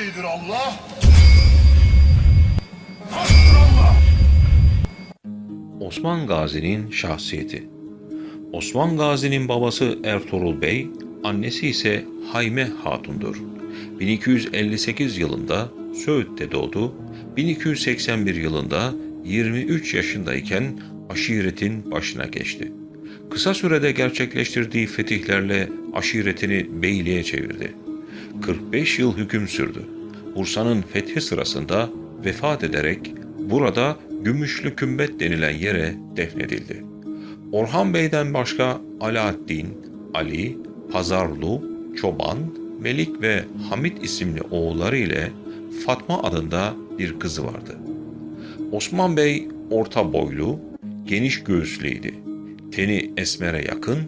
iyidir Allah. Hasbunallah. Osman Gazi'nin şahsiyeti Osman Gazi'nin babası Ertuğrul Bey, annesi ise Hayme Hatun'dur. 1258 yılında Söğüt'te doğdu. 1281 yılında 23 yaşındayken aşiretin başına geçti. Kısa sürede gerçekleştirdiği fetihlerle aşiretini beyliğe çevirdi. 45 yıl hüküm sürdü. Bursa'nın fethi sırasında vefat ederek burada Gümüşlü Kümbet denilen yere defnedildi. Orhan Bey'den başka Alaaddin, Ali, Pazarlı, Çoban, Melik ve Hamit isimli oğulları ile Fatma adında bir kızı vardı. Osman Bey orta boylu, geniş göğüslüydü. Teni esmere yakın,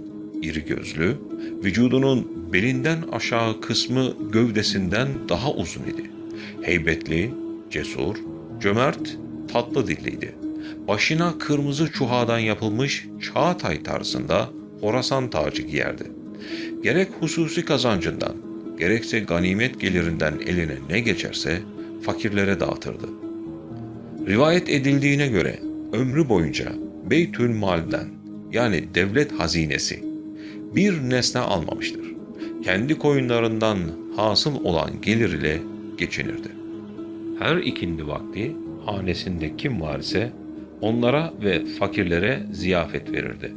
iri gözlü, vücudunun belinden aşağı kısmı gövdesinden daha uzun idi. Heybetli, cesur, cömert, tatlı dilliydi. Başına kırmızı çuhadan yapılmış Çağatay tarzında Horasan tacı giyerdi. Gerek hususi kazancından, gerekse ganimet gelirinden eline ne geçerse fakirlere dağıtırdı. Rivayet edildiğine göre ömrü boyunca Beytül Mal'den yani devlet hazinesi bir nesne almamıştır. Kendi koyunlarından hasıl olan gelir ile geçinirdi. Her ikindi vakti hanesinde kim var ise onlara ve fakirlere ziyafet verirdi.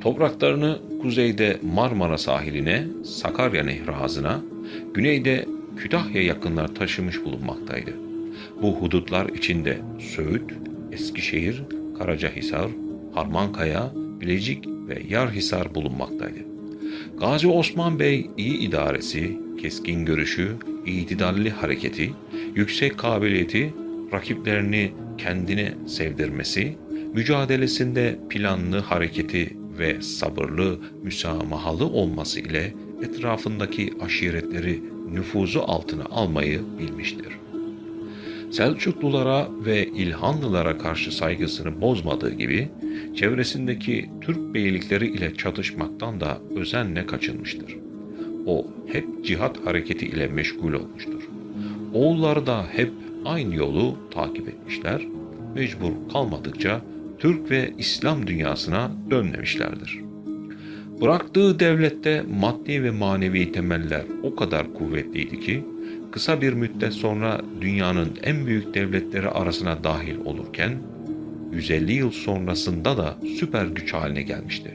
Topraklarını kuzeyde Marmara sahiline, Sakarya Nehri ağzına, güneyde Kütahya yakınlar taşımış bulunmaktaydı. Bu hudutlar içinde Söğüt, Eskişehir, Karacahisar, Harmankaya, Bilecik ve Yarhisar bulunmaktaydı. Gazi Osman Bey iyi idaresi, keskin görüşü, itidalli hareketi, yüksek kabiliyeti, rakiplerini kendine sevdirmesi, mücadelesinde planlı hareketi ve sabırlı, müsamahalı olması ile etrafındaki aşiretleri nüfuzu altına almayı bilmiştir. Selçuklulara ve İlhanlılara karşı saygısını bozmadığı gibi çevresindeki Türk beylikleri ile çatışmaktan da özenle kaçınmıştır. O hep cihat hareketi ile meşgul olmuştur. Oğulları da hep aynı yolu takip etmişler, mecbur kalmadıkça Türk ve İslam dünyasına dönmemişlerdir. Bıraktığı devlette maddi ve manevi temeller o kadar kuvvetliydi ki, kısa bir müddet sonra dünyanın en büyük devletleri arasına dahil olurken, 150 yıl sonrasında da süper güç haline gelmişti.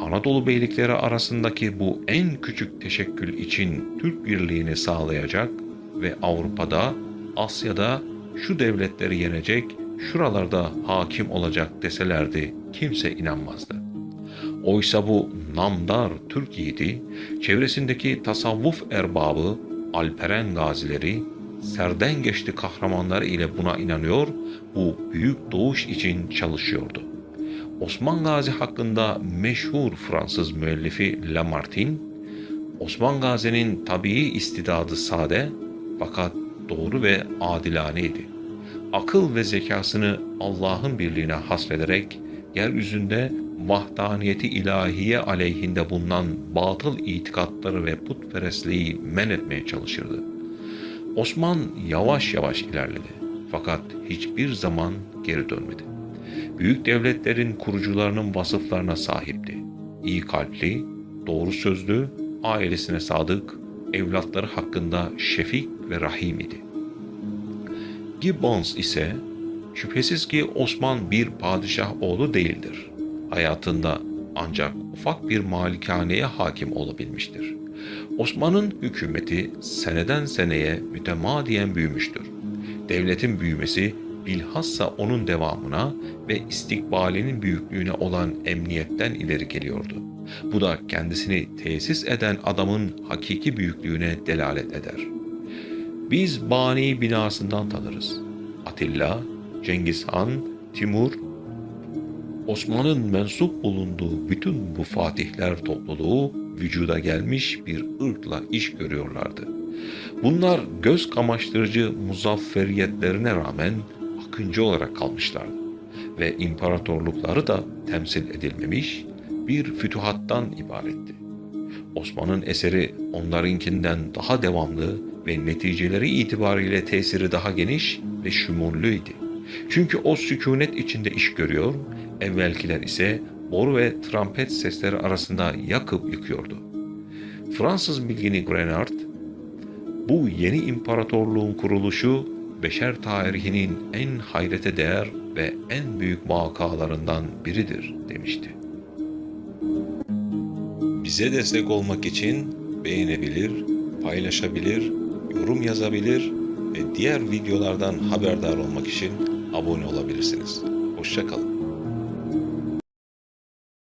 Anadolu beylikleri arasındaki bu en küçük teşekkül için Türk birliğini sağlayacak ve Avrupa'da, Asya'da şu devletleri yenecek, şuralarda hakim olacak deselerdi kimse inanmazdı. Oysa bu namdar Türk yiğidi, çevresindeki tasavvuf erbabı, alperen gazileri, serden geçti kahramanlar ile buna inanıyor, bu büyük doğuş için çalışıyordu. Osman Gazi hakkında meşhur Fransız müellifi Lamartine, Osman Gazi'nin tabii istidadı sade fakat doğru ve adilaneydi. Akıl ve zekasını Allah'ın birliğine hasrederek yeryüzünde vahdaniyeti ilahiye aleyhinde bulunan batıl itikatları ve putperestliği men etmeye çalışırdı. Osman yavaş yavaş ilerledi fakat hiçbir zaman geri dönmedi. Büyük devletlerin kurucularının vasıflarına sahipti. İyi kalpli, doğru sözlü, ailesine sadık, evlatları hakkında şefik ve rahim idi. Gibbons ise şüphesiz ki Osman bir padişah oğlu değildir. Hayatında ancak ufak bir malikaneye hakim olabilmiştir. Osman'ın hükümeti seneden seneye mütemadiyen büyümüştür. Devletin büyümesi bilhassa onun devamına ve istikbalinin büyüklüğüne olan emniyetten ileri geliyordu. Bu da kendisini tesis eden adamın hakiki büyüklüğüne delalet eder. Biz Bani binasından tanırız. Atilla, Cengiz Han, Timur, Osman'ın mensup bulunduğu bütün bu fatihler topluluğu vücuda gelmiş bir ırkla iş görüyorlardı. Bunlar göz kamaştırıcı muzafferiyetlerine rağmen akıncı olarak kalmışlardı ve imparatorlukları da temsil edilmemiş bir fütuhattan ibaretti. Osman'ın eseri onlarınkinden daha devamlı ve neticeleri itibariyle tesiri daha geniş ve şumullüydü. Çünkü o sükunet içinde iş görüyor, evvelkiler ise boru ve trompet sesleri arasında yakıp yıkıyordu. Fransız bilgini Grenard, bu yeni imparatorluğun kuruluşu beşer tarihinin en hayrete değer ve en büyük vakalarından biridir demişti. Bize destek olmak için beğenebilir, paylaşabilir, yorum yazabilir ve diğer videolardan haberdar olmak için abone olabilirsiniz. Hoşçakalın.